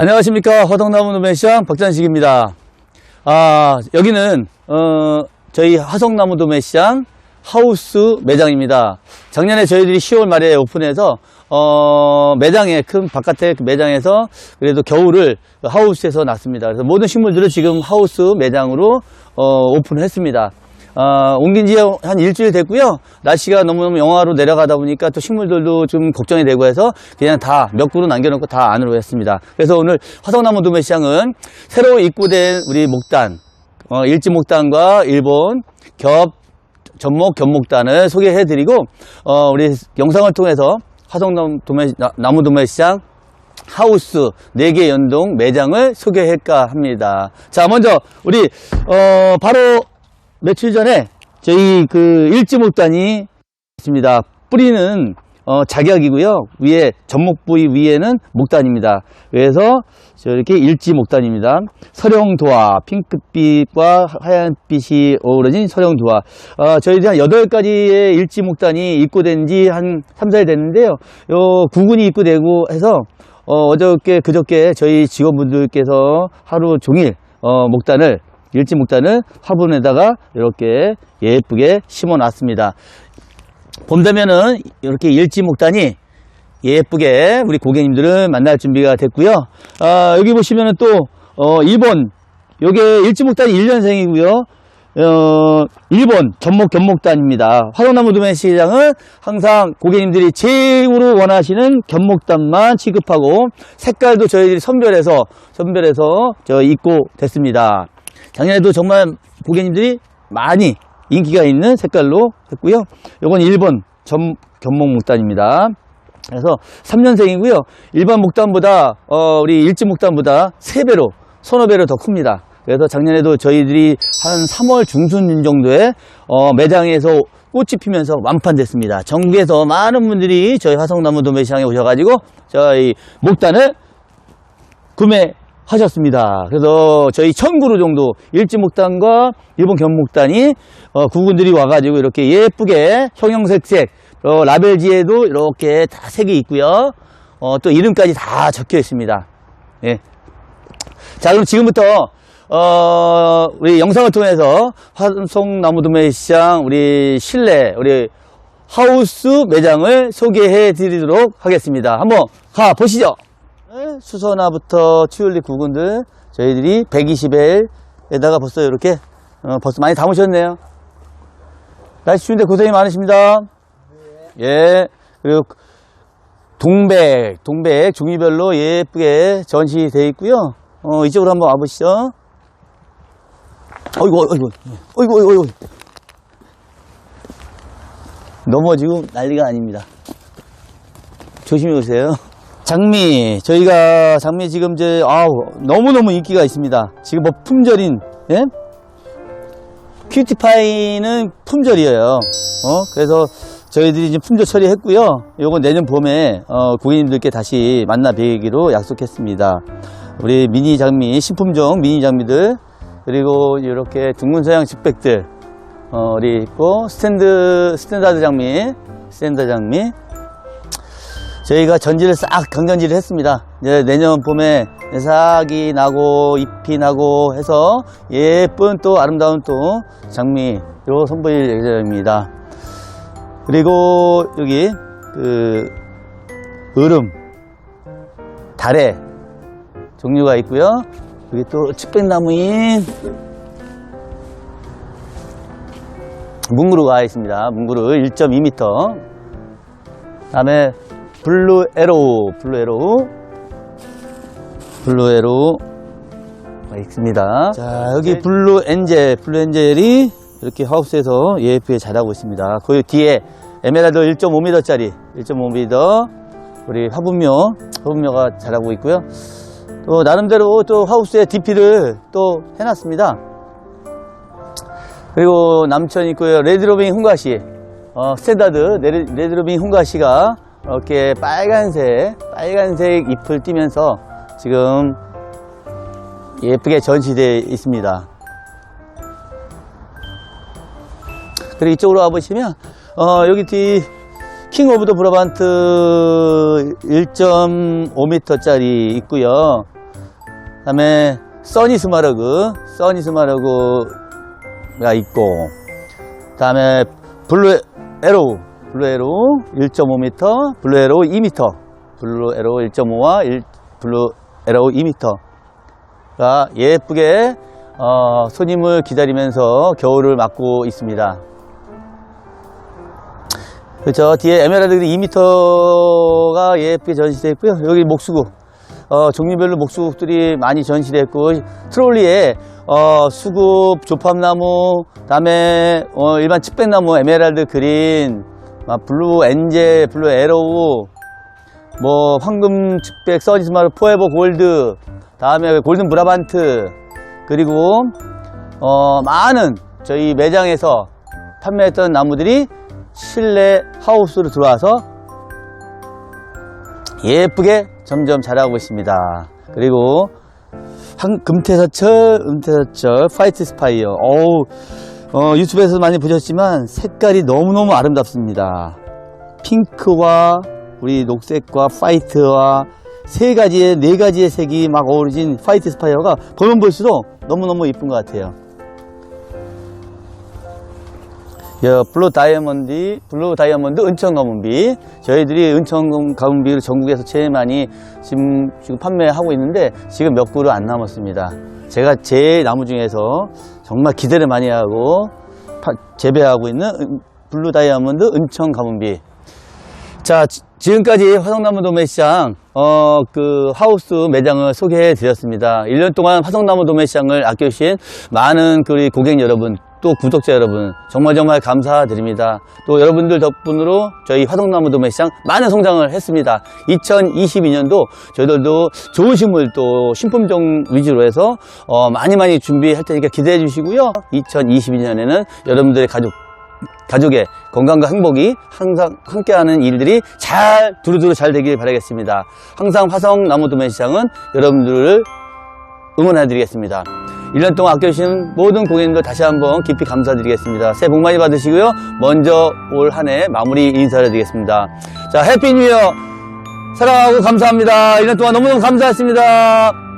안녕하십니까 화성나무 도매시장 박찬식입니다. 아 여기는 어, 저희 화성나무 도매시장 하우스 매장입니다. 작년에 저희들이 10월 말에 오픈해서 어, 매장에 큰 바깥에 그 매장에서 그래도 겨울을 하우스에서 났습니다. 그래서 모든 식물들을 지금 하우스 매장으로 어, 오픈했습니다. 어, 옮긴 지 한 일주일 됐고요. 날씨가 너무너무 영하로 내려가다 보니까 또 식물들도 좀 걱정이 되고 해서 그냥 다 몇 그루 남겨놓고 다 안으로 했습니다. 그래서 오늘 화성나무 도매시장은 새로 입고된 우리 목단, 어, 일지 목단과 일본 겹 전목 견목단을 소개해드리고 어, 우리 영상을 통해서 화성나무 도매, 나- 나무 도매시장 하우스 4개 연동 매장을 소개할까 합니다. 자, 먼저 우리 어, 바로 며칠 전에 저희 그 일지목단이 있습니다. 뿌리는 어, 작약이고요. 위에 전목 부위 위에는 목단입니다. 그래서 저렇게 일지 목단입니다. 서령도화, 핑크빛과 하얀빛이 어우러진 서령도화. 어, 저희들이 한 8가지의 일지 목단이 입고된 지 한 3, 4일 됐는데요. 요 구군이 입고되고 해서 어, 어저께 그저께 저희 직원분들께서 하루 종일 어, 목단을 일지 목단을 화분에다가 이렇게 예쁘게 심어 놨습니다. 봄 되면은 이렇게 일지 목단이 예쁘게 우리 고객님들을 만날 준비가 됐고요. 아, 여기 보시면은 또 어, 일본 요게 일지 목단이 1년생이고요. 어, 일본 견목 견목단입니다. 화동나무 도매 시장은 항상 고객님들이 제일로 원하시는 견목단만 취급하고 색깔도 저희들이 선별해서 선별해서 저 입고 됐습니다. 작년에도 정말 고객님들이 많이 인기가 있는 색깔로 했고요. 요건 일본 전 견목 목단입니다. 그래서 3년생이고요. 일반 목단보다 어, 우리 일지 목단보다 3배로 서너 배로 더 큽니다. 그래서 작년에도 저희들이 한 3월 중순 정도에 어, 매장에서 꽃이 피면서 완판됐습니다. 전국에서 많은 분들이 저희 화성나무 도매시장에 오셔가지고 저희 목단을 구매 하셨습니다. 그래서 저희 천그루 정도 일지목단과 일본 견목단이 어, 구분들이 와가지고 이렇게 예쁘게 형형색색 어, 라벨지에도 이렇게 다 색이 있고요. 어, 또 이름까지 다 적혀 있습니다. 예. 자 그럼 지금부터 어, 우리 영상을 통해서 화성나무 도매시장 우리 실내 우리 하우스 매장을 소개해 드리도록 하겠습니다. 한번 가 보시죠. 네, 수선화부터 튤립 구근들 저희들이 120L에다가 벌써 이렇게 어, 벌써 많이 담으셨네요. 날씨 추운데 고생이 많으십니다. 예. 그리고 동백, 동백 종류별로 예쁘게 전시되어 있고요. 어, 이쪽으로 한번 와보시죠. 어이구, 어이구, 어이구, 어이구, 어이구. 넘어지고 난리가 아닙니다. 조심히 오세요. 장미, 저희가 장미 지금 이제, 아우, 너무너무 인기가 있습니다. 지금 뭐 품절인, 예? 큐티파이는 품절이에요. 어? 그래서 저희들이 이제 품절 처리했고요. 요건 내년 봄에, 어, 고객님들께 다시 만나 뵈기로 약속했습니다. 우리 미니 장미, 신품종 미니 장미들, 그리고 이렇게 둥근 서양 식백들, 어, 우리 있고, 스탠드, 스탠다드 장미, 스탠다드 장미, 저희가 전지를 싹 경전지를 했습니다. 이제 내년 봄에 싹이 나고 잎이 나고 해서 예쁜 또 아름다운 또 장미로 선보일 예정입니다. 그리고 여기 그 얼음 달에 종류가 있고요. 여기 또 측백나무인 뭉그루가 있습니다. 뭉그루 1.2m. 다음에 블루 에로우, 블루 에로우, 블루 에로우가 있습니다. 자, 여기 블루 엔젤, 블루 엔젤이 이렇게 하우스에서 예쁘게 자라고 있습니다. 그 뒤에 에메랄드 1.5m짜리, 1.5m 우리 화분묘, 화분묘가 자라고 있고요. 또 나름대로 또 하우스에 DP를 또 해놨습니다. 그리고 남천 있고요. 레드로빙 훈가시, 어, 스탠다드 레드- 레드로빙 훈가시가 이렇게 빨간색, 빨간색 잎을 띠면서 지금 예쁘게 전시되어 있습니다. 그리고 이쪽으로 와보시면, 어, 여기 뒤, 킹 오브 더 브라반트 1.5m짜리 있고요. 다음에 써니 스마러그, 써니 스마러그가 있고, 다음에 블루 에로우, 블루 에로우 1.5m, 블루 에로우 2m, 블루 에로우 1.5와 1, 블루 에로우 2m가 예쁘게 어, 손님을 기다리면서 겨울을 맞고 있습니다. 그렇죠. 뒤에 에메랄드들이 2m가 예쁘게 전시되어 있고요. 여기 목수국. 어, 종류별로 목수국들이 많이 전시되어 있고, 트롤리에, 어, 수국, 조팝나무, 다음에, 어, 일반 측백나무, 에메랄드 그린, 막 블루 엔젤, 블루 에로우, 뭐, 황금 측백, 서지스마르, 포에버 골드, 다음에 골든 브라반트, 그리고, 어, 많은 저희 매장에서 판매했던 나무들이 실내 하우스로 들어와서 예쁘게 점점 자라고 있습니다. 그리고 한, 금태사철, 은태사철, 파이트 스파이어. 어우, 어, 유튜브에서 많이 보셨지만 색깔이 너무너무 아름답습니다. 핑크와 우리 녹색과 파이트와 세 가지의, 네 가지의 색이 막 어우러진 파이트 스파이어가 보면 볼수록 너무너무 이쁜 것 같아요. 여, 블루 다이아몬드, 블루 다이아몬드 은청 가문비. 저희들이 은청 가문비를 전국에서 제일 많이 지금, 지금 판매하고 있는데 지금 몇 그루 안 남았습니다. 제가 제 나무 중에서 정말 기대를 많이 하고 파- 재배하고 있는 은- 블루 다이아몬드 은청 가문비. 자, 지- 지금까지 화성나무 도매 시장, 어, 그, 하우스 매장을 소개해 드렸습니다. 1년 동안 화성나무 도매 시장을 아껴주신 많은 그 우리 고객 여러분, 또 구독자 여러분, 정말 정말 감사드립니다. 또 여러분들 덕분으로 저희 화성나무 도매 시장 많은 성장을 했습니다. 2022년도 저희들도 좋은 식물 또 신품종 위주로 해서, 어, 많이 많이 준비할 테니까 기대해 주시고요. 2022년에는 여러분들의 가족, 가족의 건강과 행복이 항상 함께하는 일들이 잘 두루두루 잘 되길 바라겠습니다. 항상 화성 나무 도매 시장은 여러분들을 응원해 드리겠습니다. 1년 동안 아껴주신 모든 고객님들 다시 한번 깊이 감사드리겠습니다. 새해 복 많이 받으시고요. 먼저 올 한 해 마무리 인사를 드리겠습니다. 자, 해피 뉴 이어! 사랑하고 감사합니다. 1년 동안 너무너무 감사했습니다.